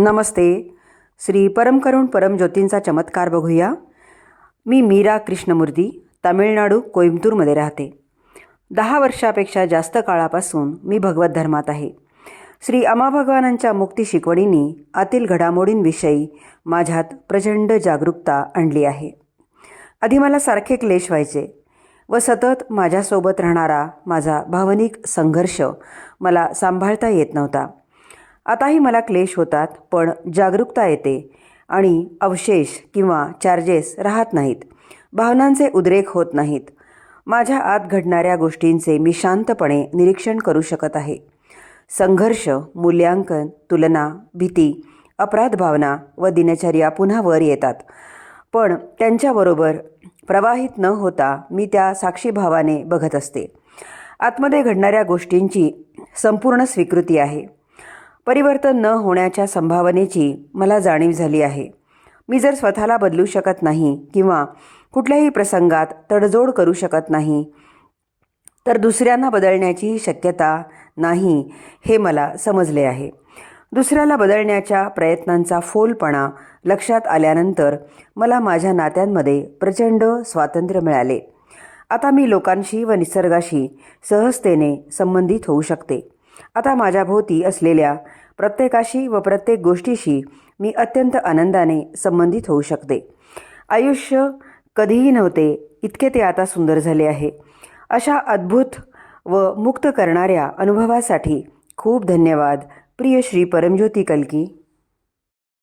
नमस्ते. श्री परमकरुण परमज्योतींचा चमत्कार बघूया. मी मीरा कृष्णमूर्ती तामिळनाडू कोइंबतूरमध्ये राहते. दहा वर्षापेक्षा जास्त काळापासून मी भगवत धर्मात आहे. श्री अमा भगवानांच्या मुक्ती शिकवणींनी आतील घडामोडींविषयी माझ्यात प्रचंड जागरूकता आणली आहे. आधी मला सारखे क्लेश व्हायचे व सतत माझ्यासोबत राहणारा माझा भावनिक संघर्ष मला सांभाळता येत नव्हता. आताही मला क्लेश होतात पण जागरूकता येते आणि अवशेष किंवा चार्जेस राहत नाहीत. भावनांचे उद्रेक होत नाहीत. माझ्या आत घडणाऱ्या गोष्टींचे मी शांतपणे निरीक्षण करू शकत आहे. संघर्ष मूल्यांकन तुलना भीती अपराध भावना व दिनचर्या पुन्हा वर येतात. पण त्यांच्याबरोबर प्रवाहित न होता मी त्या साक्षीभावाने बघत असते. आतमध्ये घडणाऱ्या गोष्टींची संपूर्ण स्वीकृती आहे. परिवर्तन न होण्याच्या संभावनेची मला जाणीव झाली आहे. मी जर स्वतःला बदलू शकत नाही किंवा कुठल्याही प्रसंगात तडजोड करू शकत नाही तर दुसऱ्यांना बदलण्याची शक्यता नाही हे मला समजले आहे. दुसऱ्याला बदलण्याच्या प्रयत्नांचा फोलपणा लक्षात आल्यानंतर मला माझ्या नात्यांमध्ये प्रचंड स्वातंत्र्य मिळाले. आता मी लोकांशी व निसर्गाशी सहजतेने संबंधित होऊ शकते. आता माझ्या भोवती असलेल्या प्रत्येकाशी व प्रत्येक गोष्टीशी मी अत्यंत आनंदाने संबंधित होऊ शकते. आयुष्य कधीही नव्हते इतके ते आता सुंदर झाले आहे. अशा अद्भुत व मुक्त करणाऱ्या अनुभवासाठी खूप धन्यवाद. प्रिय श्री परमज्योती कलकी.